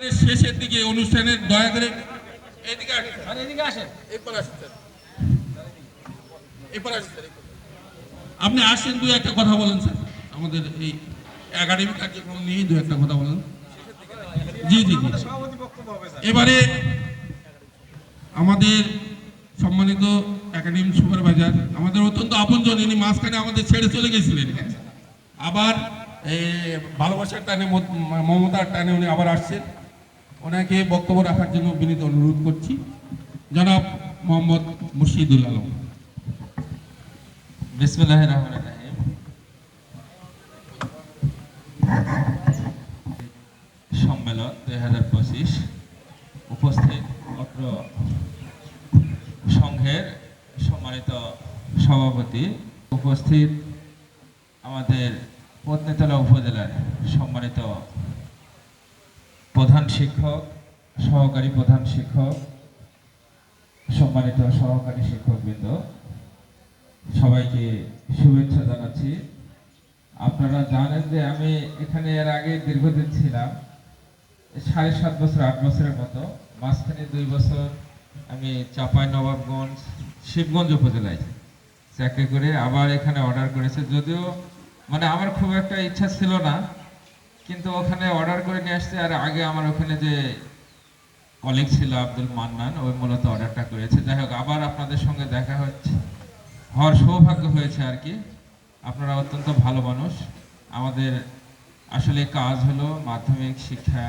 শেষের দিকে অনুষ্ঠানের দয়া করে এদিকে আসেন। আপনি আসেন দু একটা কথা বলেন স্যার। আমাদের এই একাডেমি কার্যক্রম নিয়ে দু একটা কথা বলেন। জি জি এবারে আমাদের সম্মানিত একাডেমি সুপারভাইজার আমাদের অত্যন্ত আপনজন ইনি মাঝখানে আমাদের ছেড়ে চলে গেছিলেন। আবার এই ভালোবাসার টানে মমতার টানে উনি আবার আসছেন। ওনাকে বক্তব্য রাখার জন্য বিনীত অনুরোধ করছি। জনাব মোহাম্মদ মুর্শিদুল আলম। বিসমুল্লাহ সম্মেলন দুই হাজার পঁচিশ উপস্থিত অত্র সংঘের সম্মানিত সভাপতি, উপস্থিত আমাদের পত্নীতলা উপজেলার সম্মানিত প্রধান শিক্ষক, সহকারী প্রধান শিক্ষক, সম্মানিত সহকারী শিক্ষকবৃন্দ, সবাইকে শুভেচ্ছা জানাচ্ছি। আপনারা জানেন যে আমি এখানে এর আগে দীর্ঘদিন ছিলাম, সাড়ে সাত বছর, আট বছরের মতো। মাঝখানে দুই বছর আমি চাপাই নবাবগঞ্জ, শিবগঞ্জ উপজেলায় চাকরি করে আবার এখানে অর্ডার করেছে। যদিও মানে আমার খুব একটা ইচ্ছা ছিল না কিন্তু ওখানে অর্ডার করে নিয়ে আসছে, আর আগে আমার ওখানে যে কলিগ ছিল আব্দুল মান্নান, ওই মূলত অর্ডারটা করেছে। যাই হোক, আবার আপনাদের সঙ্গে দেখা হচ্ছে। হওয়ার সৌভাগ্য হয়েছে আর কি। আপনারা অত্যন্ত ভালো মানুষ। আমাদের আসলে কাজ হলো মাধ্যমিক শিক্ষা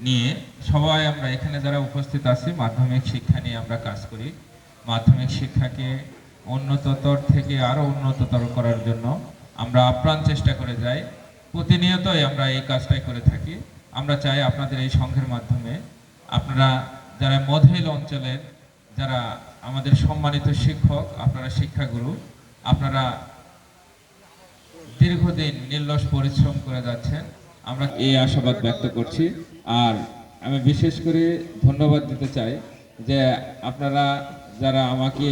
নিয়ে। সবাই আমরা এখানে যারা উপস্থিত আছি, মাধ্যমিক শিক্ষা নিয়ে আমরা কাজ করি। মাধ্যমিক শিক্ষাকে উন্নততর থেকে আরও উন্নততর করার জন্য আমরা আপ্রাণ চেষ্টা করে যাই। প্রতিনিয়তই আমরা এই কাজটাই করে থাকি। আমরা চাই আপনাদের এই সংঘের মাধ্যমে আপনারা যারা মধেল অঞ্চলের, যারা আমাদের সম্মানিত শিক্ষক, আপনারা শিক্ষাগুরু, আপনারা দীর্ঘদিন নির্লস পরিশ্রম করে যাচ্ছেন, আমরা এই আশাবাদ ব্যক্ত করছি। আর আমি বিশেষ করে ধন্যবাদ দিতে চাই যে আপনারা যারা আমাকে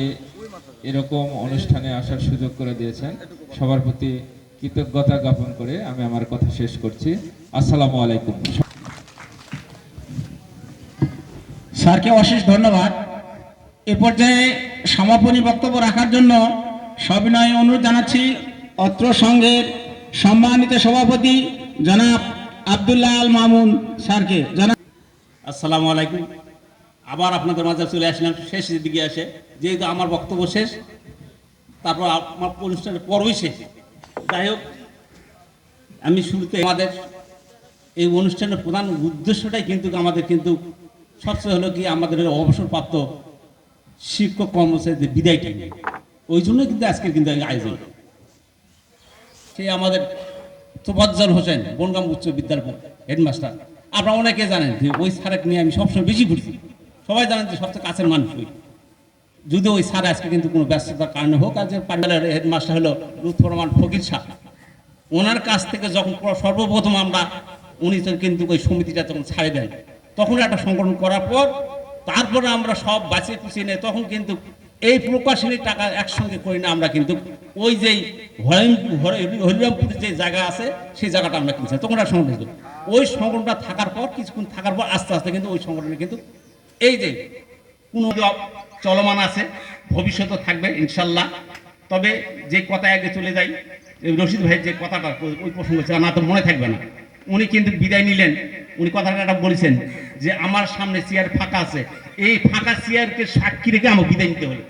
এরকম অনুষ্ঠানে আসার সুযোগ করে দিয়েছেন, সবার প্রতি কৃতজ্ঞতা জ্ঞাপন করে আমি আমার কথা শেষ করছি। আসসালামু আলাইকুম। স্যারকে অশেষ ধন্যবাদ। এ পর্যায়ে সমাপনী বক্তব্য রাখার জন্য সবিনয় অনুরোধ জানাচ্ছি। অত্র সংঘের সম্মানিত সভাপতি জনাব আবদুল্লাহ আল মামুন স্যারকে। জনাব আসসালামু আলাইকুম। আবার আপনাদের মাঝে চলে আসলাম শেষের দিকে আসে যেহেতু আমার বক্তব্য শেষ তারপর আমার অনুষ্ঠানের পর্বই শেষ। যাই হোক, আমি শুরুতে আমাদের এই অনুষ্ঠানের প্রধান উদ্দেশ্যটাই কিন্তু আমাদের কিন্তু সবচেয়ে হলো কি আমাদের অবসরপ্রাপ্ত শিক্ষক কর্মচারীদের বিদায়টা নিয়ে। ওই জন্যই কিন্তু আজকের কিন্তু আয়োজন। সেই আমাদের তোফাজ্জল হোসেন, বনগাম উচ্চ বিদ্যালয় হেডমাস্টার। আপনারা অনেকে জানেন যে ওই স্যারকে নিয়ে আমি সবসময় বেশি ঘুরছি। সবাই জানেন যে সবচেয়ে কাছের মানুষ ওই। যদি ওই স্যার আজকে কিন্তু কোনো ব্যস্ততার কারণে হোক, আর যে পান্ডালের হেডমাস্টার হলো লুৎফর রহমান ফকির সাহ ওনার কাছ থেকে যখন সর্বপ্রথম আমরা, উনি কিন্তু ওই সমিতিটা তখন ছাড়ে দেন। তখন একটা সংগঠন করার পর, তারপরে আমরা সব বাঁচিয়ে কুচিয়ে নিয়ে তখন কিন্তু এই প্রকাশনী টাকা একসঙ্গে করি না আমরা কিন্তু ওই যেই হরিরামপুরের যে জায়গা আছে, সেই জায়গাটা আমরা কিনছি। তখন একটা সংগঠন। ওই সংগঠনটা থাকার পর, কিছুক্ষণ থাকার পর আস্তে আস্তে কিন্তু ওই সংগঠনে কিন্তু এই যে কোনো জব চলমান আছে ভবিষ্যতে থাকবে, ইনশাল্লাহ। তবে যে কথা আগে চলে যাই রশিদ ভাইয়ের যে কথাটা, ওই- প্রসঙ্গ ছিল, না তো মনে থাকবে না। উনি কিন্তু বিদায় নিলেন, উনি কথাটা একটা বলেছেন যে, আমার সামনে চেয়ার ফাঁকা আছে, এই ফাঁকা চেয়ারকে সাক্ষী রেখে আমার বিদায় নিতে হলো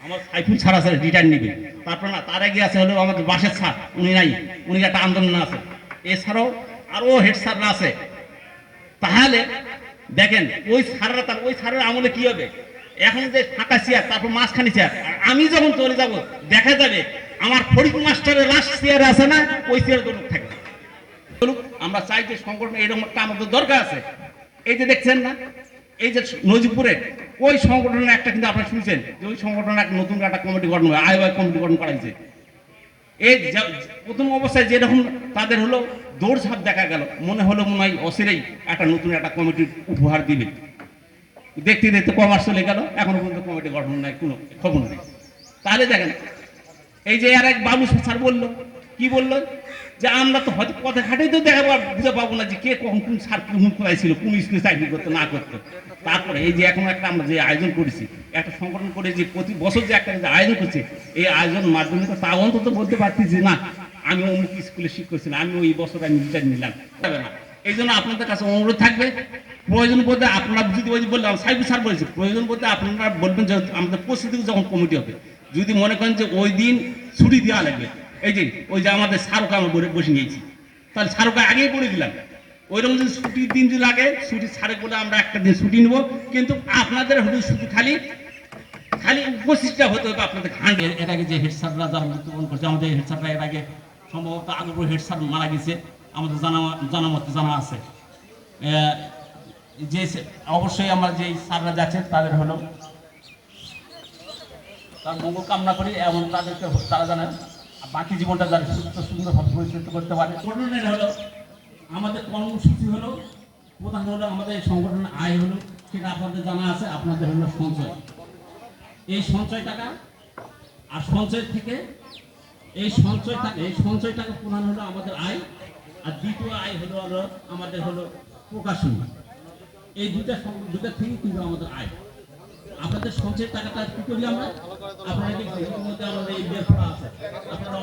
আমার সাইফুল ছাড়া স্যার রিটার্ন নেবে। তারপর না, তার আগে আছে হলো আমাদের বাসের স্যার, উনি নাই, উনি একটা আন্দোলন আছে। এছাড়াও আরও হেড স্যাররা আছে। তাহলে দেখেন, ওই সাররা তার ওই সারের আমলে কি হবে? এখন যে ফাঁকা চেয়ার, তারপর মাঝখানে চেয়ার। আমি যখন চলে যাব, দেখা যাবে আমার ফরিদ মাস্টারের লাস্ট চেয়ার আছে না, ওই চেয়ার লোক থাকবে। আমরা চাই যে সংগঠন এরকম একটা আমাদের দরকার আছে। এই যে দেখছেন না, এই যে নজিবপুরে, ওই সংগঠনের একটা কিন্তু আপনারা শুনছেন যে ওই সংগঠনের একটা নতুন একটা কমিটি গঠন হবে আয় কমিটি গঠন করা হয়েছে। এই প্রথম অবস্থায় যেরকম তাদের হলো দৌড়ঝাঁপ দেখা গেল। মনে হলো মনে হয় অসিরেই একটা নতুন একটা কমিটির উপহার দিবে। দেখতে দেখতে কমার্স চলে গেল, এখনও পর্যন্ত কমিটি গঠন নাই, কোনো খবর নেই। তাহলে দেখেন, এই যে আর এক বাবু স্যার বলল, কি বলল? যে আমরা তো হয়তো পথে ঘাটেই তো দেখা বুঝে পাবো না যে কে কখন কোন সার কোন ছিল কোন স্কুলে চাকরি করতে, না করতে। তারপরে এই যে এখন একটা আমরা যে আয়োজন করেছি, একটা সংগঠন করে যে প্রতি বছর যে একটা আয়োজন করছে, এই আয়োজন মাধ্যমে তো তা অন্তত বলতে পারছি যে না, আমি অমুক স্কুলে শিক্ষক ছিলাম, আমি ওই বছর আমি রিটার্ন নিলাম না। এই জন্য আপনাদের কাছে অনুরোধ থাকবে, প্রয়োজন বলতে আপনারা যদি ওই বললাম সাইবু স্যার বলেছে, প্রয়োজন বলতে আপনারা বলবেন যে আমাদের প্রস্তুতি যখন কমিটি হবে, যদি মনে করেন যে ওই দিন ছুটি দেওয়া লাগবে এই যে, ওই যে আমাদের স্মারক আমরা বসে নিয়েছি তাহলে স্মারক আগেই বলে দিলাম। ওইরকম যদি ছুটির দিন যদি লাগে ছুটি ছাড়ে বলে আমরা একটা দিন ছুটি নেব। কিন্তু আপনাদের হলে শুধু খালি খালি উপস্থিতটা হতে হবে আপনাদের খান এর আগে যে হেড স্যাররা যারা মৃত্যুবরণ করছে, আমাদের হেড স্যাররা এর আগে সম্ভবত আগরপুর হেড স্যার মারা গেছে। আমাদের জানা জানা মতে জানা আছে। যে অবশ্যই আমরা যে স্যাররা যাচ্ছেন তাদের হলো তার মঙ্গল কামনা করি এবং তাদেরকে তারা জানে বাকি জীবনটা যারা সুস্থ, সুন্দরভাবে পরিচালিত করতে পারে। সংগঠনের হলো, আমাদের কর্মসূচি হলো, প্রধান হলো আমাদের সংগঠনের আয় হলো, সেটা আপনাদের জানা আছে, আপনাদের হলো সঞ্চয়। এই সঞ্চয় টাকা আর সঞ্চয় থেকে এই সঞ্চয় টাকা, এই সঞ্চয় টাকা প্রধান হলো আমাদের আয়, আর দ্বিতীয় আয় হলো হলো আমাদের হলো প্রকাশনী। এই দুটা দুটা থেকে কিন্তু আমাদের আয়। আপনাদের সঞ্চয়ের টাকাটা কি করি আমরা? আপনারা মধ্যে আমাদের এই আছে।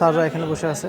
স্যাররা এখানে বসে আছে।